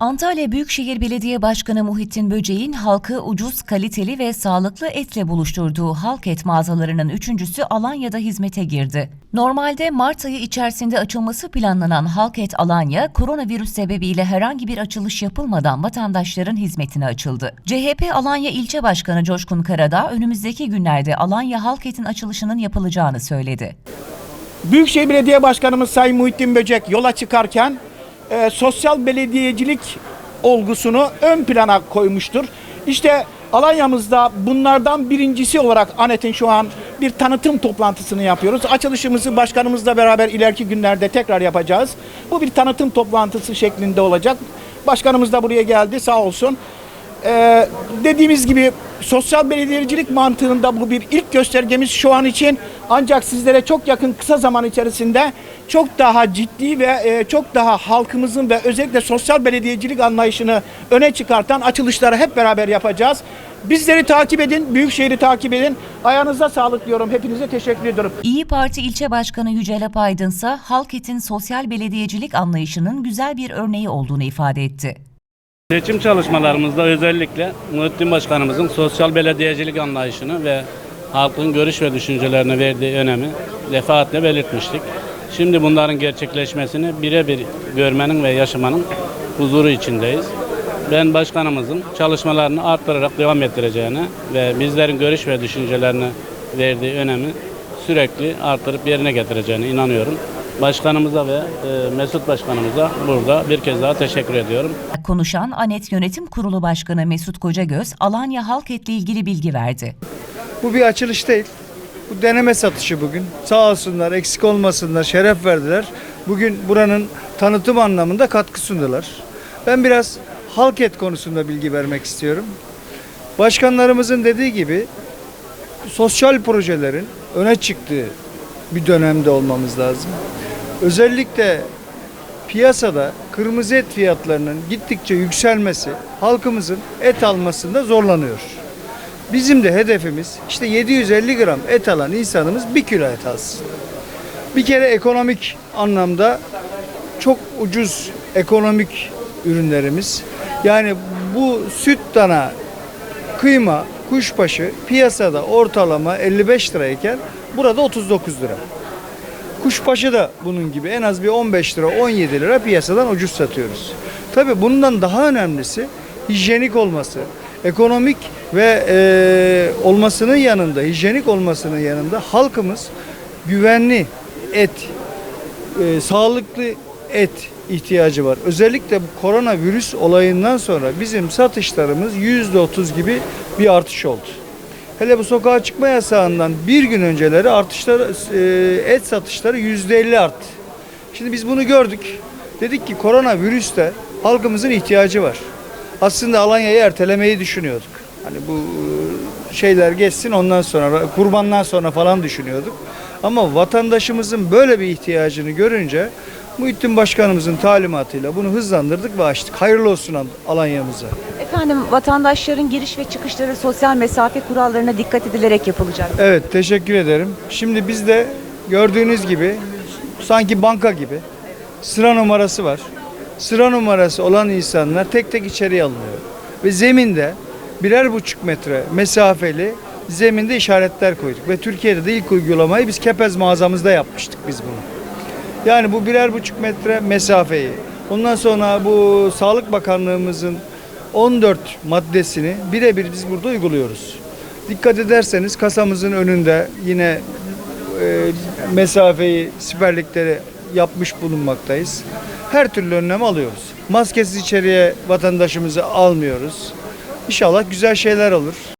Antalya Büyükşehir Belediye Başkanı Muhittin Böceğin halkı ucuz, kaliteli ve sağlıklı etle buluşturduğu halk et mağazalarının üçüncüsü Alanya'da hizmete girdi. Normalde Mart ayı içerisinde açılması planlanan Halk Et Alanya, koronavirüs sebebiyle herhangi bir açılış yapılmadan vatandaşların hizmetine açıldı. CHP Alanya İlçe Başkanı Coşkun Karadağ, önümüzdeki günlerde Alanya Halk Et'in açılışının yapılacağını söyledi. Büyükşehir Belediye Başkanımız Sayın Muhittin Böcek yola çıkarken e, sosyal belediyecilik olgusunu ön plana koymuştur. İşte Alanya'mızda bunlardan birincisi olarak ANET'in şu an bir tanıtım toplantısını yapıyoruz. Açılışımızı başkanımızla beraber ileriki günlerde tekrar yapacağız. Bu bir tanıtım toplantısı şeklinde olacak. Başkanımız da buraya geldi sağ olsun. Ee, dediğimiz gibi sosyal belediyecilik mantığında bu bir ilk göstergemiz şu an için ancak sizlere çok yakın kısa zaman içerisinde çok daha ciddi ve e, çok daha halkımızın ve özellikle sosyal belediyecilik anlayışını öne çıkartan açılışları hep beraber yapacağız. Bizleri takip edin, Büyükşehir'i takip edin. Ayağınıza sağlık diyorum. Hepinize teşekkür ediyorum. İyi Parti İlçe Başkanı Yücel Apaydın ise Halk Et'in sosyal belediyecilik anlayışının güzel bir örneği olduğunu ifade etti. Seçim çalışmalarımızda özellikle Muhittin Başkanımızın sosyal belediyecilik anlayışını ve halkın görüş ve düşüncelerine verdiği önemi defaatle belirtmiştik. Şimdi bunların gerçekleşmesini birebir görmenin ve yaşamanın huzuru içindeyiz. Ben başkanımızın çalışmalarını arttırarak devam ettireceğine ve bizlerin görüş ve düşüncelerine verdiği önemi sürekli artırıp yerine getireceğine inanıyorum. Başkanımıza ve e, Mesut Başkanımıza burada bir kez daha teşekkür ediyorum. Konuşan ANET Yönetim Kurulu Başkanı Mesut Kocagöz, Alanya Halk Et'le ilgili bilgi verdi. Bu bir açılış değil. Bu deneme satışı bugün. Sağ olsunlar, eksik olmasınlar, şeref verdiler. Bugün buranın tanıtım anlamında katkı sundular. Ben biraz halk et konusunda bilgi vermek istiyorum. Başkanlarımızın dediği gibi sosyal projelerin öne çıktığı bir dönemde olmamız lazım. Özellikle piyasada kırmızı et fiyatlarının gittikçe yükselmesi halkımızın et almasında zorlanıyor. Bizim de hedefimiz işte 750 gram et alan insanımız 1 kilo et alsın. Bir kere ekonomik anlamda çok ucuz ekonomik ürünlerimiz. Yani bu süt dana, kıyma, kuşbaşı piyasada ortalama 55 lirayken burada 39 lira. Kuşbaşı da bunun gibi en az bir 15 lira 17 lira piyasadan ucuz satıyoruz. Tabi bundan daha önemlisi hijyenik olması, ekonomik ve e, olmasının yanında, hijyenik olmasının yanında halkımız güvenli et, e, sağlıklı et ihtiyacı var. Özellikle bu koronavirüs olayından sonra bizim satışlarımız %30 gibi bir artış oldu. Hele bu sokağa çıkma yasağından bir gün önceleri artışlar e, et satışları %50 arttı. Şimdi biz bunu gördük. Dedik ki koronavirüste halkımızın ihtiyacı var. Aslında Alanya'yı ertelemeyi düşünüyorduk. Hani bu e, şeyler geçsin ondan sonra kurbandan sonra falan düşünüyorduk. Ama vatandaşımızın böyle bir ihtiyacını görünce Muhittin Başkanımızın talimatıyla bunu hızlandırdık ve açtık. Hayırlı olsun Alanya'mıza. Efendim vatandaşların giriş ve çıkışları sosyal mesafe kurallarına dikkat edilerek yapılacak. Evet teşekkür ederim. Şimdi bizde gördüğünüz gibi sanki banka gibi sıra numarası var. Sıra numarası olan insanlar tek tek içeriye alınıyor. Ve zeminde birer buçuk metre mesafeli zeminde işaretler koyduk. Ve Türkiye'de de ilk uygulamayı biz Kepez mağazamızda yapmıştık biz bunu. Yani bu birer buçuk metre mesafeyi. Ondan sonra bu Sağlık Bakanlığımızın 14 maddesini birebir biz burada uyguluyoruz. Dikkat ederseniz kasamızın önünde yine e, mesafeyi, siperlikleri yapmış bulunmaktayız. Her türlü önlem alıyoruz. Maskesiz içeriye vatandaşımızı almıyoruz. İnşallah güzel şeyler olur.